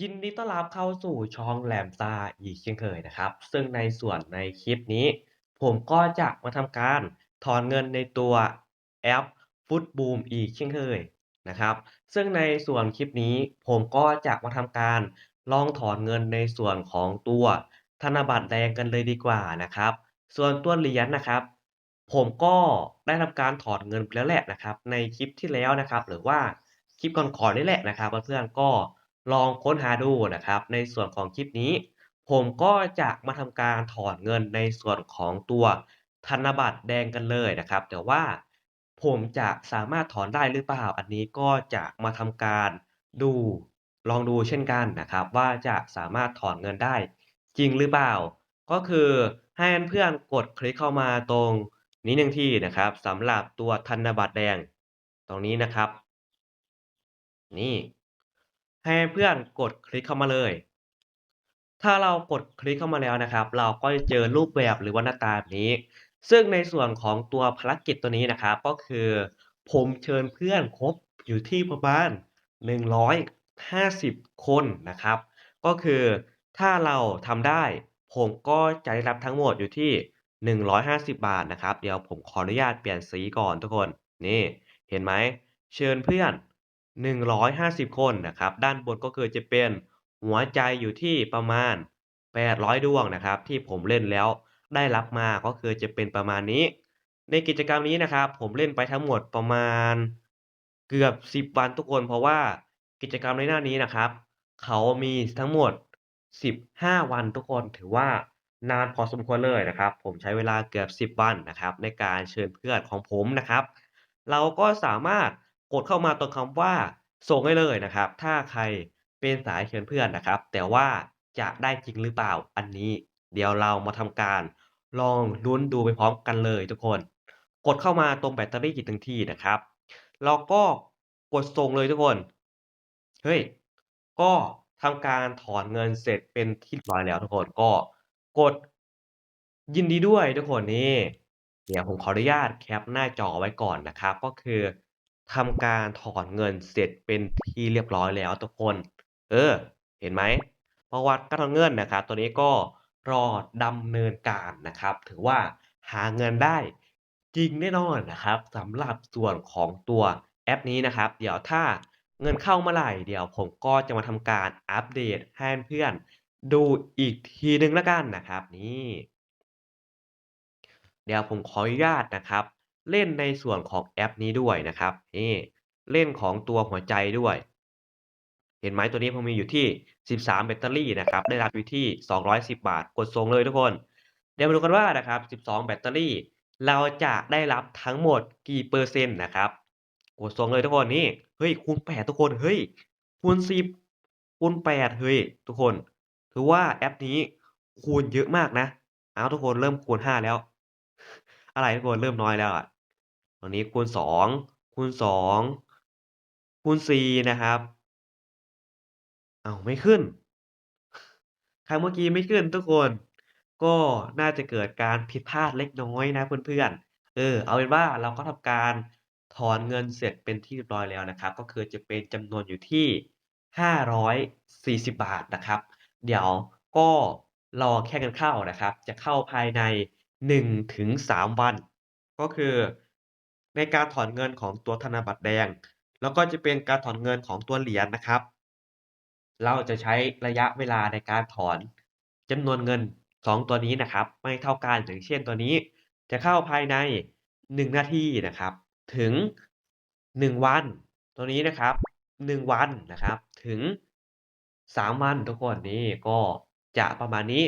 ยินดีต้อนรับเข้าสู่ช่องแรมซ่าอีกเช่นเคยนะครับ ซึ่งในส่วนในคลิปนี้ ผมก็จะมาทำการถอนเงินในตัวแอป Footboom อีกเช่นเคยนะครับ ซึ่งในส่วนคลิปนี้ผมก็จะมาทำการลองถอนเงินในส่วนของตัวธนบัตรแดงกันเลยดีกว่านะครับ ส่วนตัวเหรียญนะครับ ผมก็ได้ทำการถอนเงินไปแล้วแหละนะครับ ในคลิปที่แล้วนะครับ หรือว่าคลิปก่อนๆนี่แหละนะครับเพื่อนๆก็ ลองค้นหาดูนะครับ ในส่วนของคลิปนี้ ผมก็จะมาทำการถอนเงินในส่วนของตัวธนบัตรแดงกันเลยนะครับ แต่ว่าผมจะสามารถถอนได้หรือเปล่า อันนี้ก็จะมาทำการดูลองดูเช่นกันนะครับ ว่าจะสามารถถอนเงินได้จริงหรือเปล่า ก็คือให้เพื่อนกดคลิกเข้ามาตรงนี้หนึ่งที่นะครับสำหรับตัวธนบัตรแดง ตรงนี้นะครับ นี่ ให้เพื่อนกดคลิกเข้ามาเลย ถ้าเรากดคลิกเข้ามาแล้วนะครับ เราก็จะเจอรูปแบบหรือว่าหน้าตาแบบนี้ ซึ่งในส่วนของตัวภารกิจตัวนี้นะครับ ก็คือ ผมเชิญเพื่อนครบอยู่ที่ประมาณ150 คนนะครับ ก็คือถ้าเราทำได้ ผมก็จะได้รับทั้งหมดอยู่ที่ 150 บาทนะครับ เดี๋ยวผมขออนุญาตเปลี่ยนสีก่อนทุกคน นี่ เห็นไหม เชิญเพื่อน 150 คนนะครับ ด้านบนก็คือจะเป็นหัวใจอยู่ที่ประมาณ 800 ดวงนะครับ ที่ผมเล่นแล้วได้รับมาก็คือจะเป็นประมาณนี้ ในกิจกรรมนี้นะครับ ผมเล่นไปทั้งหมดประมาณเกือบ 10 วันทุกคน เพราะว่ากิจกรรมในหน้านี้นะครับ เขามีทั้งหมด 15 วันทุกคนถือว่านานพอสมควรเลยนะครับ ผมใช้เวลาเกือบ 10 วันนะครับ ในการเชิญเพื่อนของผมนะครับ เราก็สามารถ กดเข้ามาตรงคำว่าส่งได้เลยนะครับ ถ้าใครเป็นสายเชิญเพื่อนนะครับ แต่ว่าจะได้จริงหรือเปล่าอันนี้ เดี๋ยวเรามาทำการลองลุ้นดูไปพร้อมกันเลยทุกคน กดเข้ามาตรงแบตเตอรี่อีกหนึ่งที่นะครับเราก็กดส่งเลยทุกคน เฮ้ย ก็ทำการถอนเงินเสร็จเป็นที่ร้อยแล้วทุกคนก็กดยินดีด้วยทุกคนนี่เดี๋ยวผมขออนุญาตแคปหน้าจอไว้ก่อนนะครับ ก็คือ ทำการถอนเงินเสร็จเป็นที่เรียบร้อยแล้วทุกคน เออ เห็นไหมประวัติการถอนเงินนะครับ ตัวนี้ก็รอดำเนินการนะครับ ถือว่าหาเงินได้จริงแน่นอนนะครับสำหรับส่วนของตัวแอปนี้นะครับ เดี๋ยวถ้าเงินเข้าเมื่อไหร่เดี๋ยวผมก็จะมาทำการอัปเดตให้เพื่อนดูอีกทีนึงแล้วกันนะครับ นี่ เดี๋ยวผมขออนุญาตนะครับ เล่นในส่วนของแอปนี้ด้วยนะครับนี่เล่นของตัวหัวใจด้วย เห็นไหมตัวนี้ผมมีอยู่ที่ 13 แบตเตอรี่นะครับได้รับอยู่ที่ 210 บาท กดส่งเลยทุกคน เดี๋ยวมาดูกันว่านะครับ 12 แบตเตอรี่ เราจะได้รับทั้งหมดกี่เปอร์เซ็นต์นะครับกดส่งเลยทุกคนนี่เฮ้ยคูณ8ทุกคนเฮ้ยคูณ10คูณ8เฮ้ยทุกคนถือว่าแอปนี้คูณเยอะมากนะเอาทุกคนเริ่มคูณ 5 แล้ว อะไรทุกคนเริ่มน้อยแล้วอะตอนนี้คูณ2คูณ2คูณ4นะครับอ้าวไม่ขึ้นครั้งเมื่อกี้ไม่ขึ้นทุกคน ก็น่าจะเกิดการผิดพลาดเล็กน้อยนะเพื่อนๆเออ เอาเป็นว่าเราก็ทำการถอนเงินเสร็จเป็นที่เรียบร้อยแล้วนะครับ ก็คือจะเป็นจำนวนอยู่ที่ 540 บาทนะครับ เดี๋ยวก็รอแค่เงินเข้านะครับ จะเข้าภายใน 1-3 วัน ก็คือในการถอนเงินของตัวธนบัตรแดง แล้วก็จะเป็นการถอนเงินของตัวเหรียญนะครับ เราจะใช้ระยะเวลาในการถอนจำนวนเงิน 2 ตัวนี้นะครับ ไม่เท่ากันอย่างเช่นตัวนี้ จะเข้าภายใน 1 นาทีนะครับ ถึง 1 วัน ตัวนี้นะครับ 1 วันนะครับถึง 3 วันทุกคนนี่ก็จะประมาณนี้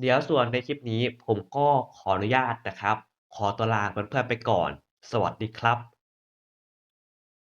เดี๋ยวส่วนในคลิปนี้ผมก็ขออนุญาตนะครับ ขอตัวลาเพื่อนๆไปก่อน สวัสดีครับ